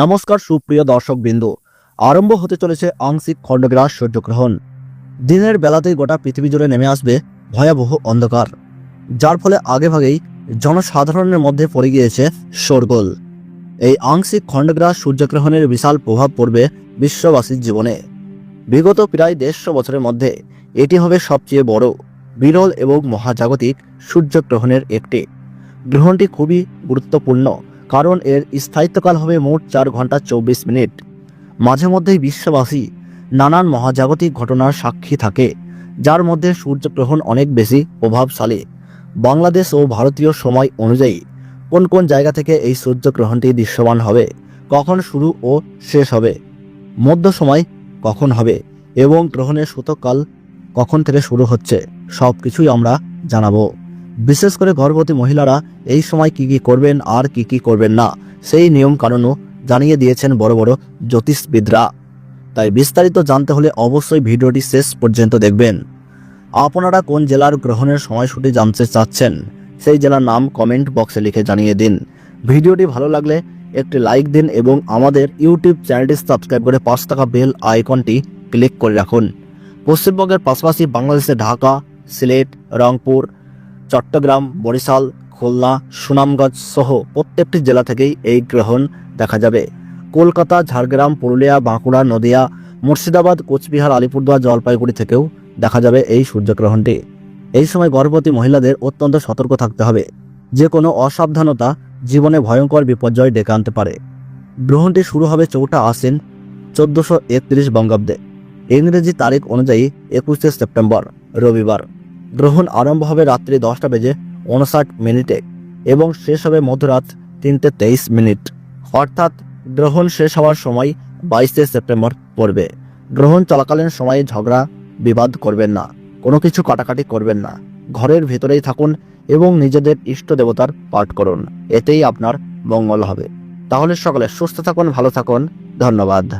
নমস্কার সুপ্রিয় দর্শক বিন্দু আরম্ভ হতে চলেছে আংশিক খণ্ডগ্রাস সূর্যগ্রহণ। দিনের বেলাতেই গোটা পৃথিবী জুড়ে নেমে আসবে ভয়াবহ অন্ধকার। যার ফলে আগেভাগেই জনসাধারণের মধ্যে পড়ে গিয়েছে শোরগোল। এই আংশিক খণ্ডগ্রাস সূর্যগ্রহণের বিশাল প্রভাব পড়বে বিশ্ববাসীর জীবনে। বিগত প্রায় দেড়শো বছরের মধ্যে এটি হবে সবচেয়ে বড়, বিরল এবং মহাজাগতিক সূর্যগ্রহণের একটি। গ্রহণটি খুবই গুরুত্বপূর্ণ। কারণ এর স্থায়িত্বকাল হবে মোট চার ঘণ্টা চব্বিশ মিনিট। মাঝে মধ্যেই বিশ্ববাসী নানান মহাজাগতিক ঘটনার সাক্ষী থাকে, যার মধ্যে সূর্যগ্রহণ অনেক বেশি প্রভাবশালী। বাংলাদেশ ও ভারতীয় সময় অনুযায়ী কোন কোন জায়গা থেকে এই সূর্যগ্রহণটি দৃশ্যমান হবে, কখন শুরু ও শেষ হবে, মধ্য সময় কখন হবে এবং গ্রহণের সূতককাল কখন থেকে শুরু হচ্ছে সব কিছুই আমরা জানাব। বিশেষ করে গর্ভবতী মহিলারা এই সময় কি কি করবেন আর কি কি করবেন না, সেই নিয়ম কানুনও জানিয়ে দিয়েছেন বড় বড় জ্যোতিষবিদরা। তাই বিস্তারিত জানতে হলে অবশ্যই ভিডিওটি শেষ পর্যন্ত দেখবেন। আপনারা কোন জেলার গ্রহণের সময়সূচি জানতে চাচ্ছেন, সেই জেলার নাম কমেন্ট বক্সে লিখে জানিয়ে দিন। ভিডিওটি ভালো লাগলে একটি লাইক দিন এবং আমাদের ইউটিউব চ্যানেলটি সাবস্ক্রাইব করে পাঁচ টাকা বেল আইকনটি ক্লিক করে রাখুন। পশ্চিমবঙ্গের পাশাপাশি বাংলাদেশে ঢাকা, সিলেট, রংপুর চট্টগ্রাম, বরিশাল, খুলনা, সুনামগঞ্জ সহ প্রত্যেকটি জেলা থেকেই এই গ্রহণ দেখা যাবে। কলকাতা, ঝাড়গ্রাম, পুরুলিয়া, বাঁকুড়া, নদিয়া, মুর্শিদাবাদ, কোচবিহার, আলিপুরদুয়ার, জলপাইগুড়ি থেকেও দেখা যাবে এই সূর্যগ্রহণটি। এই সময় গর্ভবতী মহিলাদের অত্যন্ত সতর্ক থাকতে হবে। যে কোনো অসাবধানতা জীবনে ভয়ঙ্কর বিপর্যয় ডেকে আনতে পারে। গ্রহণটি শুরু হবে চৌঠা আশ্বিন চোদ্দশো একত্রিশ বঙ্গাব্দে। ইংরেজি তারিখ অনুযায়ী একুশে সেপ্টেম্বর, রবিবার। গ্রহণ আরম্ভ হবে রাত্রি দশটা বেজে উনষাট মিনিটে এবং শেষ হবে মধ্যরাত তিনটে তেইশ মিনিট। অর্থাৎ গ্রহণ শেষ হওয়ার সময় বাইশে সেপ্টেম্বর পড়বে। গ্রহণ চলাকালীন সময়ে ঝগড়া, বিবাদ করবেন না। কোনো কিছু কাটাকাটি করবেন না। ঘরের ভেতরেই থাকুন এবং নিজেদের ইষ্ট দেবতার পাঠ করুন। এতেই আপনার মঙ্গল হবে। তাহলে সকলে সুস্থ থাকুন, ভালো থাকুন। ধন্যবাদ।